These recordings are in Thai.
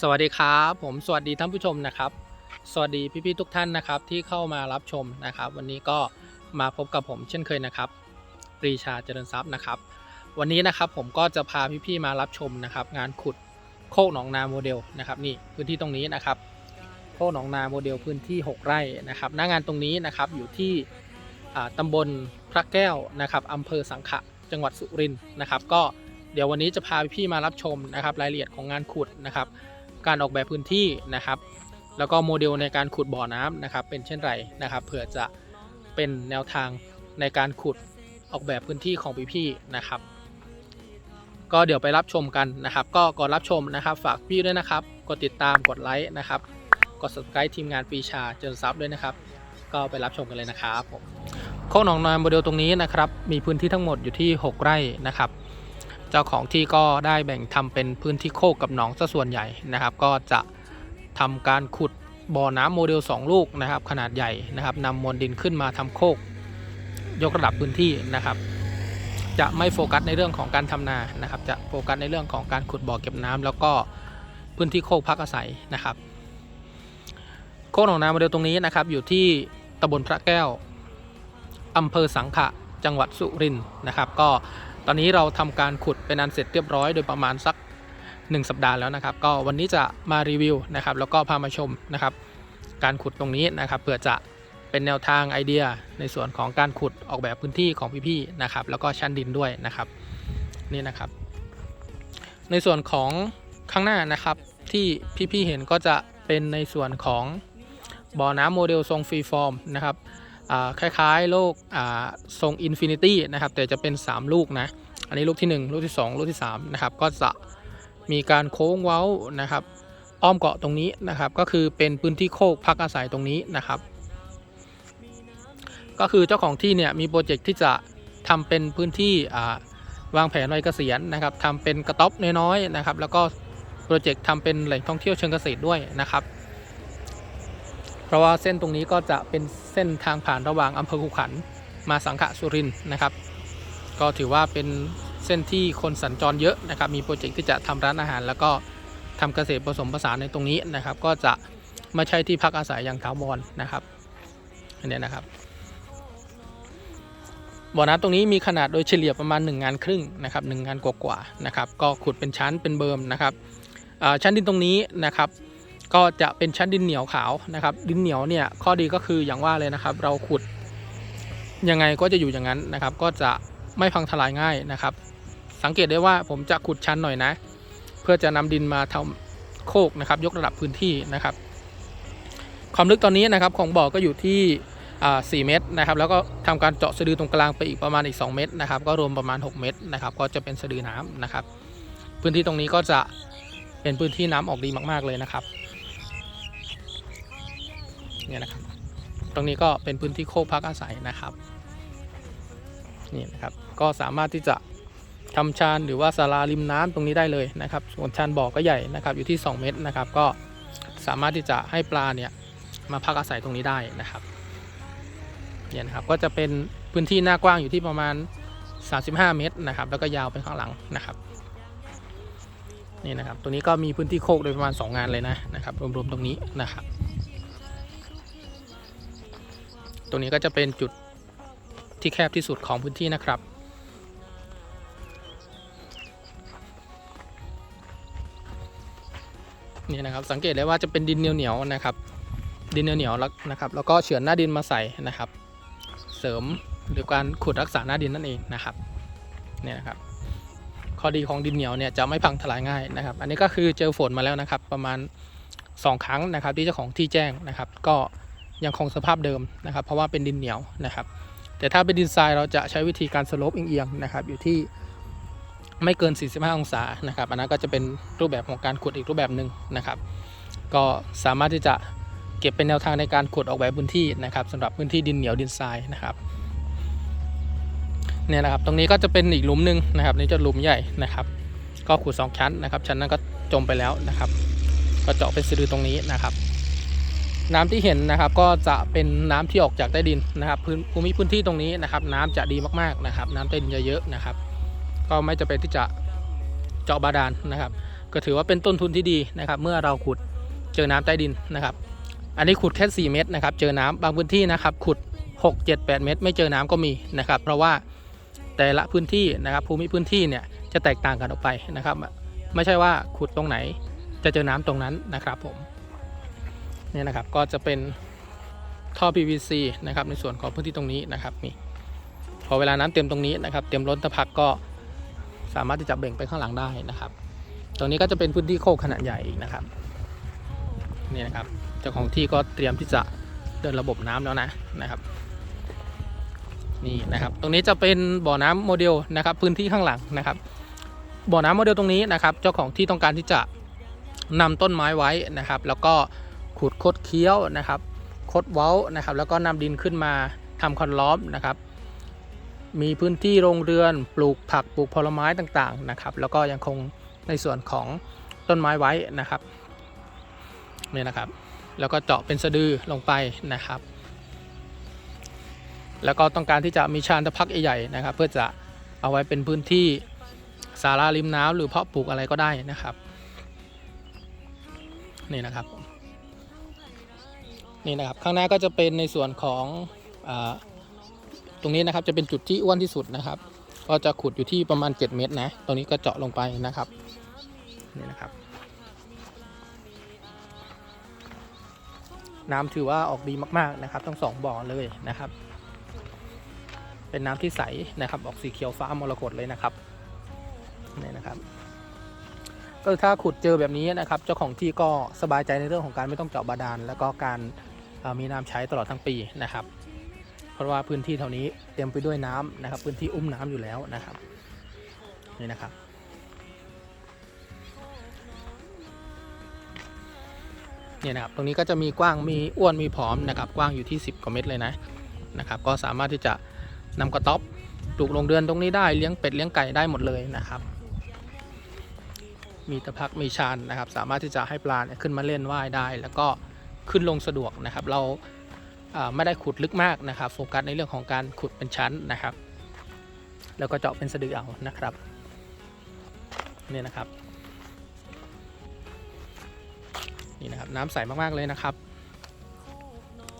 สวัสดีครับ ผมสวัสดีท่านผู้ชมนะครับ สวัสดีพี่ๆทุกท่านนะครับที่เข้ามารับชมนะครับ วันนี้ก็มาพบกับผมเช่นเคยนะครับปรีชาเจริญทรัพย์นะครับ วันนี้นะครับผมก็จะพาพี่ๆมารับชมนะครับ งานขุดโคกหนองนาโมเดลนะครับนี่พื้นที่ตรงนี้นะครับ โคกหนองนาโมเดลพื้นที่ 6 ไร่นะครับหน้างานตรงนี้นะครับอยู่ที่อ่าตำบลพระแก้วนะครับอำเภอสังขะจังหวัดสุรินทร์นะครับ ก็เดี๋ยววันนี้จะพาพี่ๆมารับชมนะครับรายละเอียดของงานขุดนะครับ การออกแบบพื้นที่นะครับ แล้วก็โมเดลในการขุดบ่อน้ำนะครับ เป็นเช่นไรนะครับเผื่อจะเป็นแนวทางในการขุดออกแบบพื้นที่ของพี่ๆนะครับ ก็เดี๋ยวไปรับชมกันนะครับ ก็ก่อนรับชมนะครับ ฝากพี่ด้วยนะครับ กดติดตามกดไลค์นะครับ กด subscribe ทีมงานปีชาเจริญทรัพย์ด้วยนะครับ ก็ไปรับชมกันเลยนะครับผมโคกหนองนาโมเดลตรงนี้นะครับ มีพื้นที่ทั้งหมดอยู่ที่ 6 ไร่นะครับ เจ้าของที่ก็ได้แบ่งทำเป็นพื้นที่โคกกับหนองซะส่วนใหญ่นะครับ ก็จะทำการขุดบ่อน้ำโมเดล 2 ลูกนะครับ ขนาดใหญ่นะครับนำมวลดินขึ้นมาทำโคก ยกระดับพื้นที่นะครับ จะไม่โฟกัสในเรื่องของการทำนานะครับ จะโฟกัสในเรื่องของการขุดบ่อเก็บน้ำแล้วก็พื้นที่โคกพักอาศัยนะครับ โคกหนองนาโมเดลตรงนี้นะครับ อยู่ที่ตำบลพระแก้วอำเภอสังขะจังหวัดสุรินทร์นะครับ ก็ ตอนนี้เราทำการขุดเป็นอันเสร็จเรียบร้อยโดยประมาณสัก 1 สัปดาห์แล้วนะครับ ก็วันนี้จะมารีวิวนะครับ แล้วก็พามาชมนะครับ การขุดตรงนี้นะครับเพื่อจะเป็นแนวทางไอเดียในส่วนของการขุดออกแบบพื้นที่ของพี่ๆนะครับ แล้วก็ชั้นดินด้วยนะครับนี่นะครับ ในส่วนของข้างหน้านะครับที่พี่ๆเห็นก็จะเป็นในส่วนของบ่อน้ำโมเดลทรงฟรีฟอร์มนะครับ คล้ายๆ โลกทรงอินฟินิตี้นะครับแต่จะเป็น 3 ลูกนะ อันนี้ลูกที่ 1 ลูกที่ 2 ลูกที่3นะครับก็จะมีการโค้งเว้านะครับ อ้อมเกาะตรงนี้นะครับก็คือเป็นพื้นที่โคกพักอาศัยตรงนี้นะครับ ก็คือเจ้าของที่เนี่ยมีโปรเจกต์ที่จะทำเป็นพื้นที่วางแผนไว้เกษียณนะครับทำเป็นกระต๊อบน้อยๆนะครับ แล้วก็โปรเจกต์ทำเป็นแหล่งท่องเที่ยวเชิงเกษตรด้วยนะครับ เพราะว่าเส้นตรงนี้ก็จะเป็นเส้นทางผ่านระหว่างอำเภอขุขันมาสังขะสุรินทร์นะครับ ก็ถือว่าเป็นเส้นที่คนสัญจรเยอะนะครับ มีโปรเจกต์ที่จะทำร้านอาหาร แล้วก็ทำเกษตรผสมผสานในตรงนี้นะครับ ก็จะไม่ใช่ที่พักอาศัยอย่างถาวรนะครับอันนี้นะครับบ่อน้ำตรงนี้มีขนาดโดยเฉลี่ยประมาณ 1 งานครึ่งนะครับหงงานกว่าๆนะครับ ก็ขุดเป็นชั้นเป็นเบิร์มนะครับชั้นดินตรงนี้นะครับ ก็จะเป็นชั้นดินเหนียวขาวนะครับ ดินเหนียวเนี่ยข้อดีก็คืออย่างว่าเลยนะครับ เราขุดยังไงก็จะอยู่อย่างนั้นนะครับ ก็จะไม่พังทลายง่ายนะครับ สังเกตได้ว่าผมจะขุดชั้นหน่อยนะ เพื่อจะนำดินมาทำโคกนะครับ ยกระดับพื้นที่นะครับ ความลึกตอนนี้นะครับของบ่อก็อยู่ที่4เมตรนะครับ แล้วก็ทำการเจาะสะดือตรงกลางไปอีกประมาณอีก 2 เมตรนะครับ ก็รวมประมาณ 6 เมตรนะครับ ก็จะเป็นสะดือน้ำนะครับ พื้นที่ตรงนี้ก็จะเป็นพื้นที่น้ำออกดีมาก ๆเลยนะครับ เนี่ยนะครับ ตรงนี้ก็เป็นพื้นที่โคกพักอาศัยนะครับนี่นะครับก็สามารถที่จะทำชานหรือว่าศาลาริมน้ำตรงนี้ได้เลยนะครับ ส่วนชานบ่อก็ใหญ่นะครับ อยู่ที่ 2 เมตรนะครับ ก็สามารถที่จะให้ปลาเนี่ยมาพักอาศัยตรงนี้ได้นะครับเนี่ยนะครับก็จะเป็นพื้นที่หน้ากว้างอยู่ที่ประมาณ 35 เมตรนะครับ แล้วก็ยาวไปข้างหลังนะครับนี่นะครับตรงนี้ก็มีพื้นที่โคกโดยประมาณ 2 งานเลยนะนะครับ รวมๆตรงนี้นะครับ ตรงนี้ก็จะเป็นจุดที่แคบที่สุดของพื้นที่นะครับ นี่นะครับสังเกตได้ว่าจะเป็นดินเหนียวๆนะครับ ดินเหนียวๆแล้วนะครับ แล้วก็เฉือนหน้าดินมาใส่นะครับ เสริมหรือการขุดรักษาหน้าดินนั่นเองนะครับเนี่ยนะครับ ข้อดีของดินเหนียวเนี่ยจะไม่พังทลายง่ายนะครับ อันนี้ก็คือเจอฝนมาแล้วนะครับ ประมาณ 2 ครั้งนะครับ ที่เจ้าของที่แจ้งนะครับ ก็ ยังคงสภาพเดิมนะครับ เพราะว่าเป็นดินเหนียวนะครับ แต่ถ้าเป็นดินทรายเราจะใช้วิธีการสโลปเอียงๆนะครับ อยู่ที่ไม่เกิน 45 องศานะครับ อันนั้นก็จะเป็นรูปแบบของการขุดอีกรูปแบบหนึ่งนะครับ ก็สามารถที่จะเก็บเป็นแนวทางในการขุดออกแบบพื้นที่นะครับสำหรับพื้นที่ดินเหนียวดินทรายนะครับเนี่ยนะครับ ตรงนี้ก็จะเป็นอีกหลุมหนึ่งนะครับ นี่จะหลุมใหญ่นะครับ ก็ขุดสองชั้นนะครับ ชั้นนั้นก็จมไปแล้วนะครับ ก็เจาะเป็นสะดือตรงนี้นะครับ น้ำที่เห็นนะครับก็จะเป็นน้ำที่ออกจากใต้ดินนะครับพื้นภูมิพื้นที่ตรงนี้นะครับ น้ำจะดีมากๆนะครับ น้ำใต้ดินเยอะๆนะครับ ก็ไม่จะเป็นที่จะเจาะบาดาลนะครับ ก็ถือว่าเป็นต้นทุนที่ดีนะครับ เมื่อเราขุดเจอน้ำใต้ดินนะครับ อันนี้ขุดแค่ 4 เมตรนะครับ เจอน้ำบางพื้นที่นะครับ ขุด 6 7 8 เมตร ไม่เจอน้ำก็มีนะครับ เพราะว่าแต่ละพื้นที่นะครับ ภูมิพื้นที่เนี่ยจะแตกต่างกันออกไปนะครับ ไม่ใช่ว่าขุดตรงไหนจะเจอน้ำตรงนั้นนะครับผม เนี่ยนะครับก็จะเป็นท่อ PVC นะครับในส่วนของพื้นที่ตรงนี้นะครับนี่พอเวลาน้ำเต็มตรงนี้นะครับ เต็มล้นตะพักก็สามารถที่จะเบ่งไปข้างหลังได้นะครับ ตรงนี้ก็จะเป็นพื้นที่โคกขนาดใหญ่อีกนะครับนี่นะครับเจ้าของที่ก็เตรียมที่จะเดินระบบน้ำแล้วนะนะครับนี่นะครับตรงนี้จะเป็นบ่อน้ำโมเดลนะครับพื้นที่ข้างหลังนะครับ บ่อน้ำโมเดลตรงนี้นะครับ เจ้าของที่ต้องการที่จะนำต้นไม้ไว้นะครับ แล้วก็ ขุดคดเคี้ยวนะครับคดเว้านะครับ แล้วก็นำดินขึ้นมาทำคอนล้อมนะครับ มีพื้นที่โรงเรือนปลูกผักปลูกผลไม้ต่างๆนะครับ แล้วก็ยังคงในส่วนของต้นไม้ไว้นะครับนี่นะครับ แล้วก็เจาะเป็นสะดือลงไปนะครับ แล้วก็ต้องการที่จะมีชานตะพักใหญ่ๆนะครับ เพื่อจะเอาไว้เป็นพื้นที่สาราริมน้ำหรือเพาะปลูกอะไรก็ได้นะครับ นี่นะครับ นี่นะครับข้างหน้าก็จะเป็นในส่วนของอตรงนี้นะครับจะเป็นจุดที่อ้วนที่สุดนะครับ ก็จะขุดอยู่ที่ประมาณ 7 เมตรนะ ตรงนี้ก็เจาะลงไปนะครับนี่นะครับ น้ำถือว่าออกดีมากๆนะครับทั้งสองบ่อเลยนะครับ เป็นน้ำที่ใสนะครับออกสีเขียวฟ้ามรกตเลยนะครับนี่นะครับก็ถ้าขุดเจอแบบนี้นะครับ เจ้าของที่ก็สบายใจในเรื่องของการไม่ต้องเจาะบาดาลแล้วก็การ มีน้ำใช้ตลอดทั้งปีนะครับ เพราะว่าพื้นที่แถวนี้เต็มไปด้วยน้ำนะครับ พื้นที่อุ้มน้ำอยู่แล้วนะครับนี่นะครับเนี่ยนะครับตรงนี้ก็จะมีกว้างมีอ้วนมีผอมนะครับ กว้างอยู่ที่ 10กว่าเมตรเลยนะนะครับ ก็สามารถที่จะนำกระต๊อบปลูกลงเรือนตรงนี้ได้เลี้ยงเป็ดเลี้ยงไก่ได้หมดเลยนะครับ มีตะพักมีชานนะครับ สามารถที่จะให้ปลาเนี่ยขึ้นมาเล่นว่ายได้ แล้วก็ ขึ้นลงสะดวกนะครับ เราไม่ได้ขุดลึกมากนะครับ โฟกัสในเรื่องของการขุดเป็นชั้นนะครับ แล้วก็เจาะเป็นสะดือเอานะครับนี่นะครับนี่นะครับน้ำใสมากๆเลยนะครับ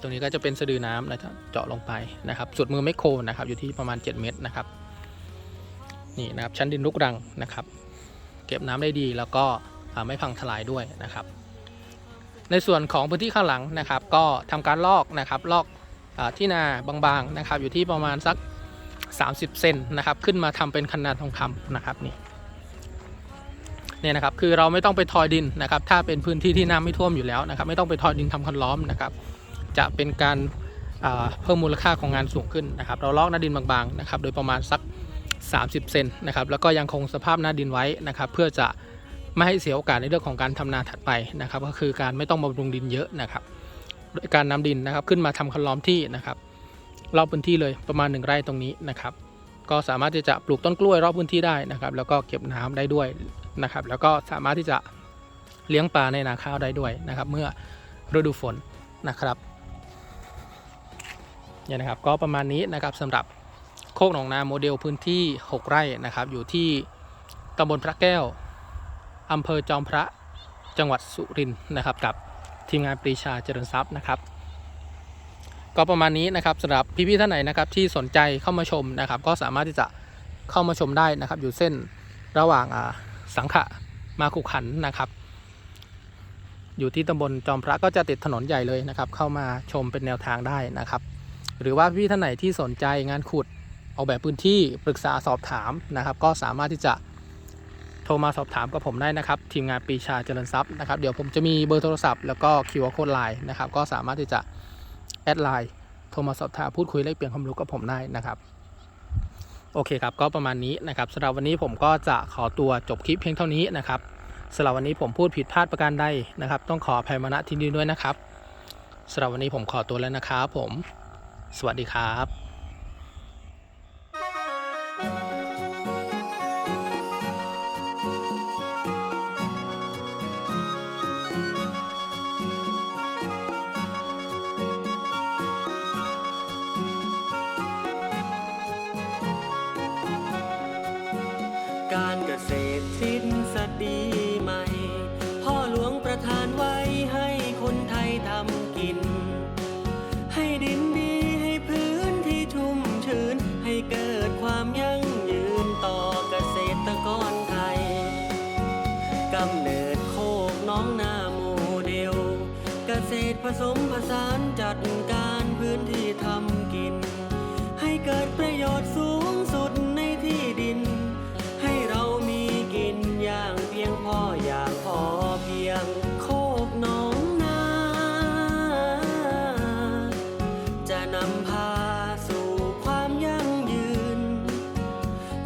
ตรงนี้ก็จะเป็นสะดือน้ำนะครับเจาะลงไปนะครับสุดมือไมโครนะครับ อยู่ที่ประมาณ 7 เมตรนะครับนี่นะครับชั้นดินรุกรังนะครับ เก็บน้ำได้ดีแล้วก็ไม่พังทลายด้วยนะครับ ในส่วนของพื้นที่ข้างหลังนะครับ ก็ทำการลอกนะครับลอกอที่นาบางๆนะครับ อยู่ที่ประมาณสัก 30 เซนนะครับ ขึ้นมาทำเป็นคันนาทองคำนะครับนี่เนี่ยนะครับคือเราไม่ต้องไปทอยดินนะครับ ถ้าเป็นพื้นที่ที่น้ำไม่ท่วมอยู่แล้วนะครับ ไม่ต้องไปทอยดินทำคันล้อมนะครับ จะเป็นการเพิ่มมูลค่าของงานสูงขึ้นนะครับ เราลอกหน้าดินบางๆนะครับ โดยประมาณสัก 30 เซนนะครับ แล้วก็ยังคงสภาพหน้าดินไว้นะครับ เพื่อจะ ไม่ให้เสียโอกาสในเรื่องของการทำนาถัดไปนะครับ ก็คือการไม่ต้องบำรุงดินเยอะนะครับโดยการนำดินนะครับขึ้นมาทำคันล้อมที่นะครับรอบพื้นที่เลยประมาณ 1 ไร่ตรงนี้นะครับ ก็สามารถที่จะปลูกต้นกล้วยรอบพื้นที่ได้นะครับ แล้วก็เก็บน้ำได้ด้วยนะครับ แล้วก็สามารถที่จะเลี้ยงปลาในนาข้าวได้ด้วยนะครับ เมื่อฤดูฝนนะครับเนี่ยนะครับก็ประมาณนี้นะครับสำหรับโคกหนองนาโมเดลพื้นที่ 6 ไร่นะครับ อยู่ที่ตำบลพระแก้ว อำเภอจอมพระจังหวัดสุรินทร์นะครับ กับทีมงานปรีชาเจริญทรัพย์นะครับ ก็ประมาณนี้นะครับสำหรับพี่ๆท่านไหนนะครับ ที่สนใจเข้ามาชมนะครับ ก็สามารถที่จะเข้ามาชมได้นะครับ อยู่เส้นระหว่างสังขะมาขุขันนะครับ อยู่ที่ตำบลจอมพระก็จะติดถนนใหญ่เลยนะครับ เข้ามาชมเป็นแนวทางได้นะครับ หรือว่าพี่ท่านไหนที่สนใจงานขุดออกแบบพื้นที่ปรึกษาสอบถามนะครับ ก็สามารถที่จะ ทรมาสอบถามกับผมได้นะครับ ทีมงานปีชาเจริญทรัพย์นะครับ เดี๋ยวผมจะมีเบอร์โทรศัพท์แล้วก็คิวอาร์โค้ดไลน์นะครับ ก็สามารถที่จะแอดไลน์โทรมาสอบถามพูดคุยแลกเปลี่ยนความรู้กับผมได้นะครับ โอเคครับ ก็ประมาณนี้นะครับสำหรับวันนี้ผมก็จะขอตัวจบคลิปเพียงเท่านี้นะครับสำหรับวันนี้ผมพูดผิดพลาดประการใดนะครับ ต้องขออภัยมาณที่นี้ด้วยนะครับสำหรับวันนี้ผมขอตัวแล้วนะครับผม สวัสดีครับ สมผสานจัดการพื้นที่ทำกิน ให้เกิดประโยชน์สูงสุดในที่ดิน ให้เรามีกินอย่างเพียงพออย่างพอเพียง โคกน้องนา จะนำพาสู่ความยั่งยืน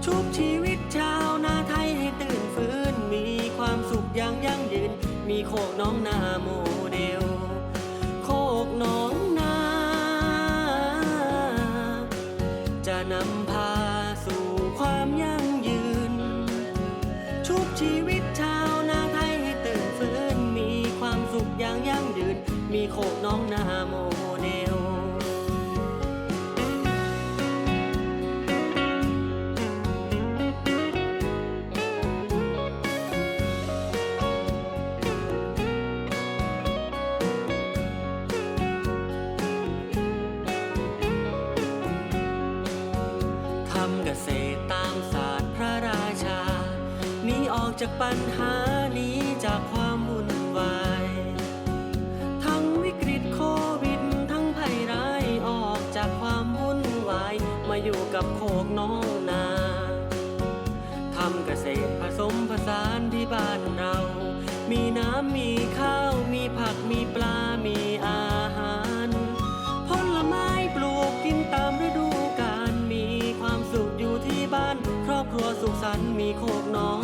ชุบชีวิตชาวนาไทยให้ตื่นฟื้น มีความสุขอย่างยั่งยืน มีโคกน้องนาโม ปัญหานี้จากความวุ่นวาย ทั้งวิกฤตโควิด ทั้งภัยร้ายออกจากความวุ่นวาย มาอยู่กับโคกน้องนาทำเกษตรผสมผสานที่บ้านเรา มีน้ำมีข้าว มีผักมีปลา มีอาหารผลไม้ปลูกกินตามฤดูกาลมีความสุขอยู่ที่บ้าน ครอบครัวสุขสันต์มีโคกน้อง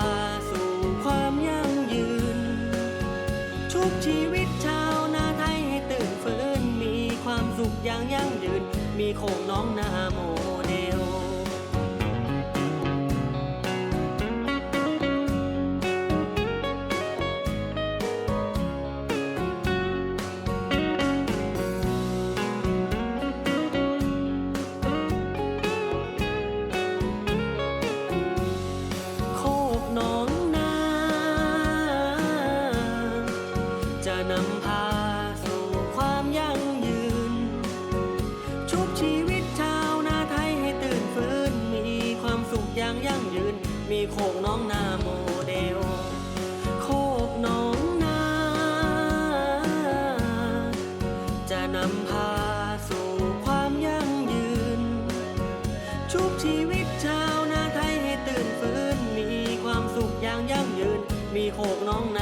าสู่ความยั่งยืน ชุบชีวิตชาวนาไทยให้ตื่นฟื้นมีความสุขอย่างยั่งยืน มีโคกน้องนาโม อกน้องนะ